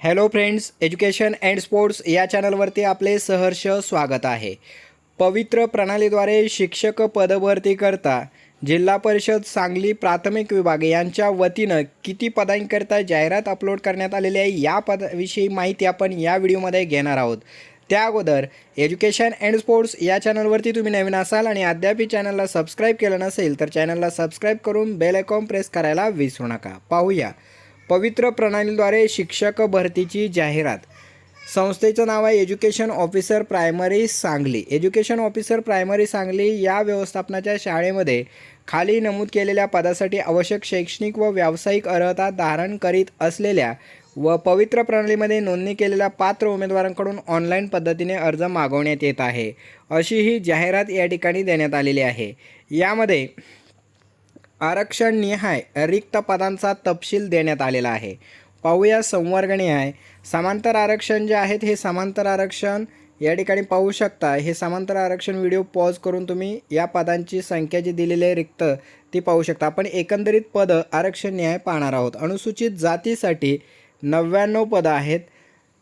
Hello friends education and sports या चॅनलवरती आपले सहर्ष स्वागत आहे. पवित्र प्रणालीद्वारे शिक्षक पदभरती करता जिल्हा परिषद सांगली प्राथमिक विभाग यांच्या वतीनं किती पदांकरिता जाहिरात अपलोड करण्यात आलेली आहे या पदाविषयी माहिती आपण या व्हिडिओमध्ये घेणार आहोत. त्या अगोदर एज्युकेशन अँड स्पोर्ट्स या चॅनलवरती तुम्ही नवीन असाल आणि अद्याप चॅनलला सबस्क्राईब केलं नसेल तर चॅनलला सबस्क्राईब करून बेल आयकॉन प्रेस करायला विसरू नका. पाहूया. पवित्र प्रणालीद्वारे शिक्षक भरतीची जाहिरात. संस्थेचं नाव आहे education officer primary Sangli. Education officer primary Sangli या व्यवस्थापनाच्या शाळेमध्ये खाली नमूद केलेल्या पदासाठी आवश्यक शैक्षणिक व व्यावसायिक अर्हता धारण करीत असलेल्या व पवित्र प्रणालीमध्ये नोंदणी केलेल्या पात्र उमेदवारांकडून ऑनलाईन पद्धतीने अर्ज मागवण्यात येत आहे. अशी ही जाहिरात या ठिकाणी देण्यात आलेली आहे. यामध्ये आरक्षण निहाय रिक्त पदांचा तपशील देण्यात आलेला आहे. पाहूया संवर्गणी आहे समांतर आरक्षण जे आहेत हे समांतर आरक्षण या ठिकाणी पाहू शकता. हे समांतर आरक्षण व्हिडिओ पॉज करून तुम्ही या पदांची संख्या जी दिलेली आहे रिक्त ती पाहू शकता. आपण एकंदरीत पदं आरक्षण न्याय पाहणार आहोत. अनुसूचित जातीसाठी नव्याण्णव पदं आहेत.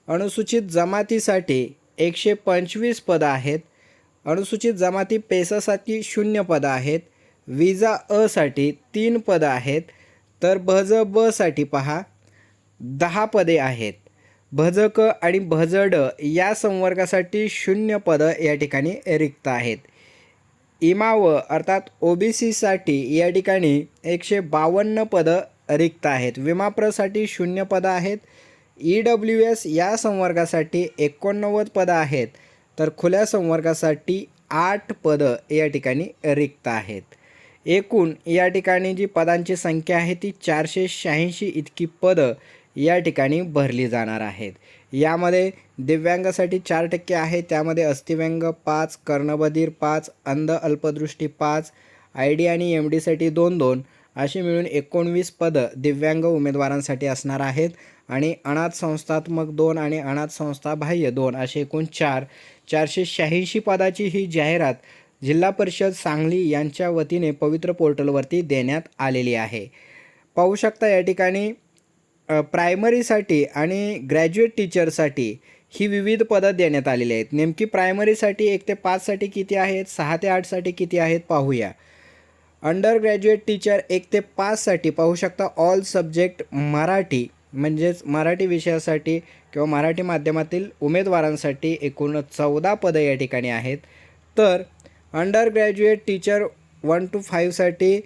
अनुसूचित जमातीसाठी एकशे पंचवीस पदं आहेत. अनुसूचित जमाती पेसासाठी शून्य पदं आहेत. विजा असाठी तीन पदं आहेत. तर भज बसाठी पहा दहा पदे आहेत. भज क आणि भज ड या संवर्गासाठी शून्य पदं या ठिकाणी रिक्त आहेत. इमाव अर्थात ओ बी सीसाठी या ठिकाणी एकशे बावन्न पदं रिक्त आहेत. विमाप्रसाठी शून्य पदं आहेत. ई डब्ल्यू एस या संवर्गासाठी एकोणनव्वद पदं आहेत. तर खुल्या संवर्गासाठी आठ पदं या ठिकाणी रिक्त आहेत. एकूण या ठिकाणी जी पदांची संख्या आहे ती चारशे शहाऐंशी इतकी पदं या ठिकाणी भरली जाणार आहेत. यामध्ये दिव्यांगासाठी चार टक्के आहे त्यामध्ये अस्थिव्यंग पाच कर्णबधीर पाच अंध अल्पदृष्टी पाच आय डी आणि एम डीसाठी दोन दोन अशी मिळून एकोणवीस पदं दिव्यांग उमेदवारांसाठी असणार आहेत. आणि अनाथ संस्थात्मक दोन आणि अनाथ संस्था बाह्य दोन असे एकूण चार चारशे शहाऐंशी पदाची ही जाहिरात जिल्हा परिषद सांगली यांच्या वतीने पवित्र पोर्टलवरती देण्यात आलेली आहे. पाहू शकता या ठिकाणी प्रायमरीसाठी आणि ग्रॅज्युएट टीचरसाठी ही विविध पदं देण्यात आलेली आहेत. नेमकी प्रायमरीसाठी एक ते पाचसाठी किती आहेत सहा ते आठसाठी किती आहेत पाहूया. अंडर ग्रॅज्युएट टीचर एक ते पाचसाठी पाहू शकता ऑल सब्जेक्ट मराठी म्हणजेच मराठी विषयासाठी किंवा मराठी माध्यमातील उमेदवारांसाठी एकूण चौदा पदं या ठिकाणी आहेत. तर under graduate teacher one two फाईव्हसाठी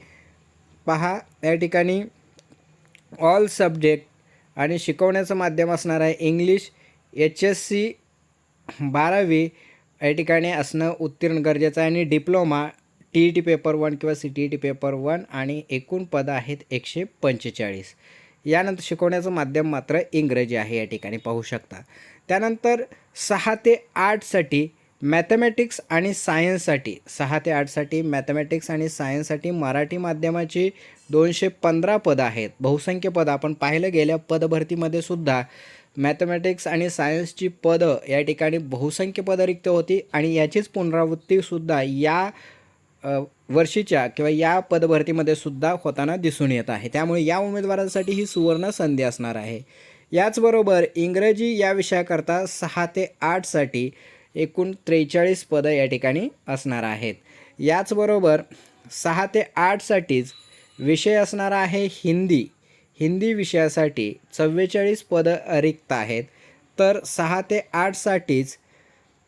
पहा या ठिकाणी ऑल सब्जेक्ट आणि शिकवण्याचं माध्यम असणार आहे इंग्लिश एच एस सी बारावी या ठिकाणी असणं उत्तीर्ण गरजेचं आहे. आणि diploma T E T paper one किंवा C T E T paper one आणि एकूण पदं आहेत एकशे पंचेचाळीस. यानंतर शिकवण्याचं माध्यम मात्र इंग्रजी आहे या ठिकाणी पाहू शकता. त्यानंतर सहा ते आठसाठी मॅथमॅटिक्स आणि सायन्ससाठी सहा ते आठसाठी मॅथमॅटिक्स आणि सायन्ससाठी मराठी माध्यमाची दोनशे पंधरा पदं आहेत. बहुसंख्य पदं. आपण पाहिलं गेल्या पदभरतीमध्ये सुद्धा मॅथमॅटिक्स आणि सायन्सची पदं या ठिकाणी बहुसंख्य पदं रिक्त होती आणि याचीच पुनरावृत्तीसुद्धा या वर्षीच्या किंवा या पदभरतीमध्ये सुद्धा होताना दिसून येत आहे. त्यामुळे या उमेदवारांसाठी ही सुवर्ण संधी असणार आहे. याचबरोबर इंग्रजी या विषयाकरता सहा ते आठसाठी एकूण त्रेचाळीस पदं या ठिकाणी असणार आहेत. याचबरोबर सहा ते आठसाठीच विषय असणार आहे हिंदी. हिंदी विषयासाठी चव्वेचाळीस पदं रिक्त आहेत. तर सहा ते आठसाठीच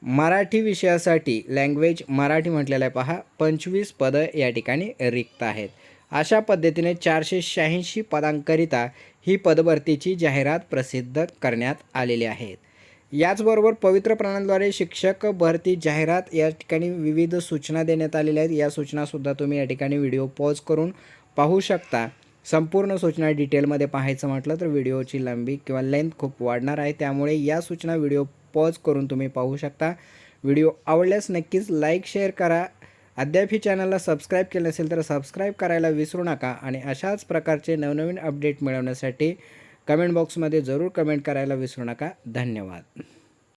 मराठी विषयासाठी लँग्वेज मराठी म्हटलेलं आहे पहा पंचवीस पदं या ठिकाणी रिक्त आहेत. अशा पद्धतीने चारशे शहाऐंशी पदांकरिता ही पदभरतीची जाहिरात प्रसिद्ध करण्यात आलेली आहेत याचबरोबर पवित्र प्राणांद्वारे शिक्षक भरती जाहिरात या ठिकाणी विविध सूचना देण्यात आलेल्या आहेत. या सूचनासुद्धा तुम्ही या ठिकाणी व्हिडिओ पॉज करून पाहू शकता. संपूर्ण सूचना डिटेलमध्ये पाहायचं म्हटलं तर व्हिडिओची लांबी किंवा लेंथ खूप वाढणार आहे. त्यामुळे या सूचना व्हिडिओ पॉज करून तुम्ही पाहू शकता. व्हिडिओ आवडल्यास नक्कीच लाईक शेअर करा. अद्याप ही चॅनलला सबस्क्राईब केलं नसेल तर सबस्क्राईब करायला विसरू नका आणि अशाच प्रकारचे नवनवीन अपडेट मिळवण्यासाठी कमेंट बॉक्समध्ये जरूर कमेंट करायला विसरू नका. धन्यवाद.